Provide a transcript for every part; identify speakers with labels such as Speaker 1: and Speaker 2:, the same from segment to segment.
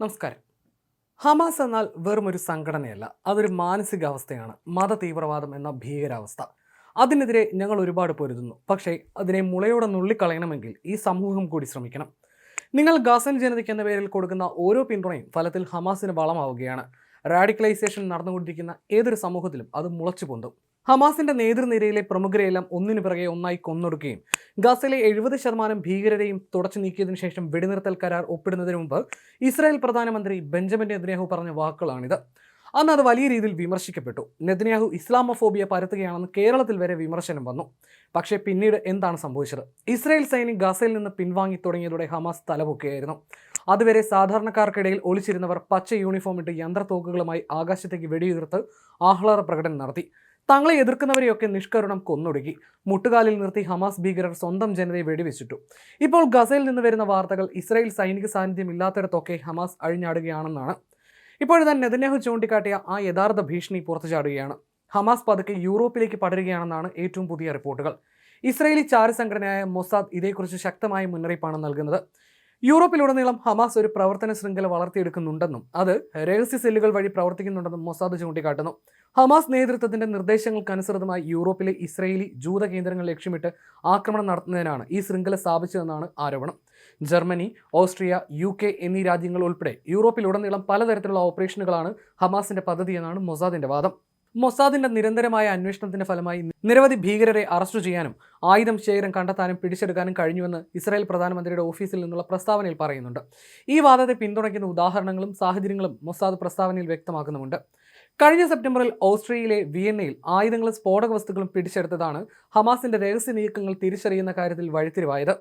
Speaker 1: നമസ്കാരം. ഹമാസ് എന്നാൽ വെറും ഒരു സംഘടനയല്ല അതൊരു മാനസികാവസ്ഥയാണ് മത തീവ്രവാദം എന്ന ഭീകരാവസ്ഥ. അതിനെതിരെ ഞങ്ങൾ ഒരുപാട് പൊരുതുന്നു പക്ഷേ അതിനെ മുളയോടെ നുള്ളിക്കളയണമെങ്കിൽ ഈ സമൂഹം കൂടി ശ്രമിക്കണം. നിങ്ങൾ ഗാസൻ ജനതയ്ക്ക് എന്ന പേരിൽ കൊടുക്കുന്ന ഓരോ പിന്തുണയും ഫലത്തിൽ ഹമാസിന് വളമാവുകയാണ്. റാഡിക്കലൈസേഷൻ നടന്നുകൊണ്ടിരിക്കുന്ന ഏതൊരു സമൂഹത്തിലും അത് മുളച്ചു പൊന്തും ഹമാസിന്റെ നേതൃനിരയിലെ പ്രമുഖരെയെല്ലാം ഒന്നിനു പിറകെ ഒന്നായി കൊന്നൊടുക്കുകയും ഗാസയിലെ എഴുപത് ശതമാനം ഭീകരരെയും തുടച്ചു നീക്കിയതിനു ശേഷം വെടിനിർത്തൽ കരാർ ഒപ്പിടുന്നതിന് മുമ്പ് ഇസ്രായേൽ പ്രധാനമന്ത്രി ബെഞ്ചമിൻ നെതന്യാഹു പറഞ്ഞ വാക്കുകളാണിത്. അന്ന് അത് വലിയ രീതിയിൽ വിമർശിക്കപ്പെട്ടു. നെതന്യാഹു ഇസ്ലാമോഫോബിയ പരത്തുകയാണെന്ന് കേരളത്തിൽ വരെ വിമർശനം വന്നു. പക്ഷേ പിന്നീട് എന്താണ് സംഭവിച്ചത്? ഇസ്രായേൽ സൈന്യം ഗാസയിൽ നിന്ന് പിൻവാങ്ങി തുടങ്ങിയതോടെ ഹമാസ് തലപൊക്കുകയായിരുന്നു. അതുവരെ സാധാരണക്കാർക്കിടയിൽ ഒളിച്ചിരുന്നവർ പച്ച യൂണിഫോം ഇട്ട് യന്ത്രത്തോക്കുകളുമായി ആകാശത്തേക്ക് വെടിയുതിർത്ത് ആഹ്ലാദ പ്രകടനം നടത്തി. തങ്ങളെ എതിർക്കുന്നവരെയൊക്കെ നിഷ്കരുണം കൊന്നൊടുക്കി. മുട്ടുകാലിൽ നിർത്തി ഹമാസ് ഭീകരർ സ്വന്തം ജനതയെ വെടിവെച്ചിട്ടു. ഇപ്പോൾ ഗസയിൽ നിന്ന് വരുന്ന വാർത്തകൾ ഇസ്രായേൽ സൈനിക സാന്നിധ്യം ഇല്ലാത്തിടത്തൊക്കെ ഹമാസ് അഴിഞ്ഞാടുകയാണെന്നാണ്. ഇപ്പോഴത്തെ നെതന്യാഹു ചൂണ്ടിക്കാട്ടിയ ആ യഥാർത്ഥ ഭീഷണി പുറത്തു ചാടുകയാണ്. ഹമാസ് പതുക്കെ യൂറോപ്പിലേക്ക് പടരുകയാണെന്നാണ് ഏറ്റവും പുതിയ റിപ്പോർട്ടുകൾ. ഇസ്രയേലി ചാര സംഘടനയായ മൊസാദ് ഇതേക്കുറിച്ച് ശക്തമായ മുന്നറിയിപ്പാണ് നൽകുന്നത്. യൂറോപ്പിലുടനീളം ഹമാസ് ഒരു പ്രവർത്തന ശൃംഖല വളർത്തിയെടുക്കുന്നുണ്ടെന്നും അത് രഹസ്യ സെല്ലുകൾ വഴി പ്രവർത്തിക്കുന്നുണ്ടെന്നും മൊസാദ് ചൂണ്ടിക്കാട്ടുന്നു. ഹമാസ് നേതൃത്വത്തിന്റെ നിർദ്ദേശങ്ങൾക്കനുസൃതമായി യൂറോപ്പിലെ ഇസ്രയേലി ജൂത കേന്ദ്രങ്ങൾ ലക്ഷ്യമിട്ട് ആക്രമണം നടത്തുന്നതിനാണ് ഈ ശൃംഖല സ്ഥാപിച്ചതെന്നാണ് ആരോപണം. ജർമ്മനി ഓസ്ട്രിയ യു കെ എന്നീ രാജ്യങ്ങൾ ഉൾപ്പെടെ യൂറോപ്പിലുടനീളം പലതരത്തിലുള്ള ഓപ്പറേഷനുകളാണ് ഹമാസിന്റെ പദ്ധതി എന്നാണ് മൊസാദിന്റെ വാദം. മൊസാദിന്റെ നിരന്തരമായ അന്വേഷണത്തിന്റെ ഫലമായി നിരവധി ഭീകരരെ അറസ്റ്റ് ചെയ്യാനും ആയുധം ശേഖരം കണ്ടെത്താനും പിടിച്ചെടുക്കാനും കഴിഞ്ഞുവെന്ന് ഇസ്രായേൽ പ്രധാനമന്ത്രിയുടെ ഓഫീസിൽ നിന്നുള്ള പ്രസ്താവനയിൽ പറയുന്നുണ്ട്. ഈ വാദത്തെ പിന്തുണയ്ക്കുന്ന ഉദാഹരണങ്ങളും സാഹചര്യങ്ങളും മൊസാദ് പ്രസ്താവനയിൽ വ്യക്തമാക്കുന്നുമുണ്ട്. കഴിഞ്ഞ സെപ്റ്റംബറിൽ ഓസ്ട്രിയയിലെ വിയന്നയിൽ ആയുധങ്ങളും സ്ഫോടക വസ്തുക്കളും പിടിച്ചെടുത്തതാണ് ഹമാസിന്റെ രഹസ്യ നീക്കങ്ങൾ തിരിച്ചറിയുന്ന കാര്യത്തിൽ വഴിത്തിരിവായത്.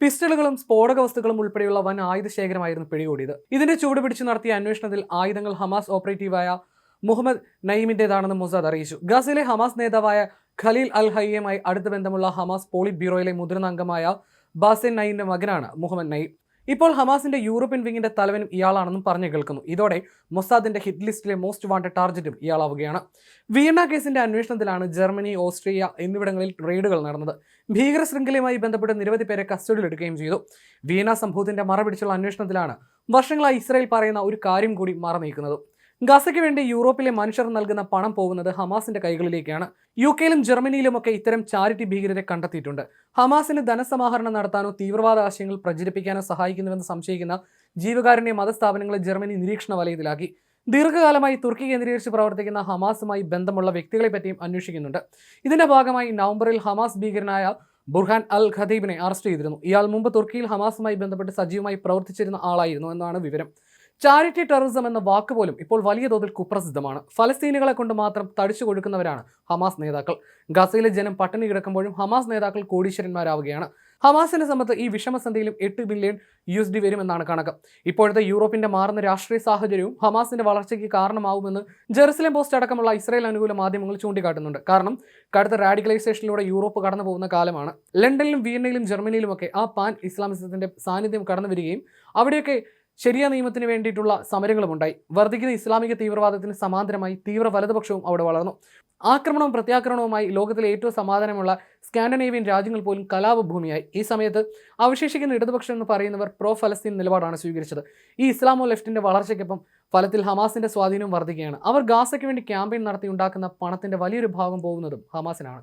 Speaker 1: പിസ്റ്റളുകളും സ്ഫോടക വസ്തുക്കളും ഉൾപ്പെടെയുള്ള വൻ ആയുധ ശേഖരമായിരുന്നു പിടികൂടിയത്. ഇതിന്റെ ചൂട് പിടിച്ചു നടത്തിയ അന്വേഷണത്തിൽ ആയുധങ്ങൾ ഹമാസ് ഓപ്പറേറ്റീവായ മുഹമ്മദ് നയീമിന്റെതാണെന്ന് മൊസാദ് അറിയിച്ചു. ഗസയിലെ ഹമാസ് നേതാവായ ഖലീൽ അൽ ഹയ്യയുമായി അടുത്ത ബന്ധമുള്ള ഹമാസ് പോളിറ്റ് ബ്യൂറോയിലെ മുതിർന്ന അംഗമായ ബാസിൻ നയീമിന്റെ മകനാണ് മുഹമ്മദ് നയീം ഇപ്പോൾ ഹമാസിന്റെ യൂറോപ്യൻ വിങ്ങിന്റെ തലവനും ഇയാളാണെന്നും പറഞ്ഞു കേൾക്കുന്നു. ഇതോടെ മൊസാദിന്റെ ഹിറ്റ് ലിസ്റ്റിലെ മോസ്റ്റ് വാണ്ടഡ് ടാർജറ്റും ഇയാളാവുകയാണ്. വിയന്ന കേസിന്റെ അന്വേഷണത്തിലാണ് ജർമ്മനി ഓസ്ട്രിയ എന്നിവിടങ്ങളിൽ റെയ്ഡുകൾ നടന്നത്. ഭീകര ശൃംഖലയുമായി ബന്ധപ്പെട്ട് നിരവധി പേരെ കസ്റ്റഡിയിലെടുക്കുകയും ചെയ്തു. വിയന്ന സംഭവത്തിന്റെ മറപിടിച്ചുള്ള അന്വേഷണത്തിലാണ് വർഷങ്ങളായി ഇസ്രായേൽ പറയുന്ന ഒരു കാര്യം കൂടി മറനീക്കുന്നത്. ഗസയ്ക്ക് വേണ്ടി യൂറോപ്പിലെ മനുഷ്യർ നൽകുന്ന പണം പോകുന്നത് ഹമാസിന്റെ കൈകളിലേക്കാണ്. യു കെയിലും ജർമ്മനിയിലുമൊക്കെ ഇത്തരം ചാരിറ്റി ഭീകരരെ കണ്ടെത്തിയിട്ടുണ്ട്. ഹമാസിന് ധനസമാഹരണം നടത്താനോ തീവ്രവാദ ആശയങ്ങൾ പ്രചരിപ്പിക്കാനോ സഹായിക്കുന്നുവെന്ന് സംശയിക്കുന്ന ജീവകാരുണ്യ മതസ്ഥാപനങ്ങളെ ജർമ്മനി നിരീക്ഷണ വലയത്തിലാക്കി. ദീർഘകാലമായി തുർക്കി കേന്ദ്രീകരിച്ച് പ്രവർത്തിക്കുന്ന ഹമാസുമായി ബന്ധമുള്ള വ്യക്തികളെ പറ്റിയും അന്വേഷിക്കുന്നുണ്ട്. ഇതിന്റെ ഭാഗമായി നവംബറിൽ ഹമാസ് ഭീകരനായ ബുർഹാൻ അൽ ഖദീബിനെ അറസ്റ്റ് ചെയ്തിരുന്നു. ഇയാൾ മുമ്പ് തുർക്കിയിൽ ഹമാസുമായി ബന്ധപ്പെട്ട് സജീവമായി പ്രവർത്തിച്ചിരുന്ന ആളായിരുന്നു എന്നാണ് വിവരം. ചാരിറ്റി ടെററിസം എന്ന വാക്ക് പോലും ഇപ്പോൾ വലിയ തോതിൽ കുപ്രസിദ്ധമാണ്. ഫലസ്തീനുകളെ കൊണ്ട് മാത്രം തടിച്ചു കൊടുക്കുന്നവരാണ് ഹമാസ് നേതാക്കൾ. ഗസയിലെ ജനം പട്ടിണി കിടക്കുമ്പോഴും ഹമാസ് നേതാക്കൾ കോടീശ്വരന്മാരാവുകയാണ്. ഹമാസിനെ സംബന്ധിച്ച് ഈ വിഷമസന്ധിയിലും എട്ട് ബില്യൺ യു എസ് ഡി വരുമെന്നാണ് കണക്ക്. ഇപ്പോഴത്തെ യൂറോപ്പിന്റെ മാറുന്ന രാഷ്ട്രീയ സാഹചര്യവും ഹമാസിന്റെ വളർച്ചയ്ക്ക് കാരണമാവുമെന്ന് ജെറുസലേം പോസ്റ്റ് അടക്കമുള്ള ഇസ്രായേൽ അനുകൂല മാധ്യമങ്ങൾ ചൂണ്ടിക്കാട്ടുന്നുണ്ട്. കാരണം കടുത്ത റാഡിക്കലൈസേഷനിലൂടെ യൂറോപ്പ് കടന്നു പോകുന്ന കാലമാണ്. ലണ്ടനിലും വിയന്നയിലും ജർമ്മനിയിലുമൊക്കെ ആ പാൻ ഇസ്ലാമിസത്തിന്റെ സാന്നിധ്യം കടന്നു വരികയും അവിടെയൊക്കെ ശരിയ നിയമത്തിന് വേണ്ടിയിട്ടുള്ള സമരങ്ങളുമുണ്ടായി വർദ്ധിക്കുന്ന ഇസ്ലാമിക തീവ്രവാദത്തിന് സമാന്തരമായി തീവ്ര വലതുപക്ഷവും അവിടെ വളർന്നു. ആക്രമണവും പ്രത്യാക്രമണവുമായി ലോകത്തിലെ ഏറ്റവും സമാധാനമുള്ള സ്കാൻഡനേവിയൻ രാജ്യങ്ങൾ പോലും കലാപഭൂമിയായി. ഈ സമയത്ത് അവശേഷിക്കുന്ന ഇടതുപക്ഷം എന്ന് പറയുന്നവർ പ്രോ ഫലസ്തീൻ നിലപാടാണ് സ്വീകരിച്ചത്. ഈ ഇസ്ലാമോ ലെഫ്റ്റിന്റെ വളർച്ചയ്ക്കൊപ്പം ഫലത്തിൽ ഹമാസിന്റെ സ്വാധീനം വർദ്ധിക്കുകയാണ് അവർ ഗാസയ്ക്ക് വേണ്ടി ക്യാമ്പയിൻ നടത്തി ഉണ്ടാക്കുന്ന പണത്തിന്റെ വലിയൊരു ഭാഗം പോകുന്നതും ഹമാസിനാണ്.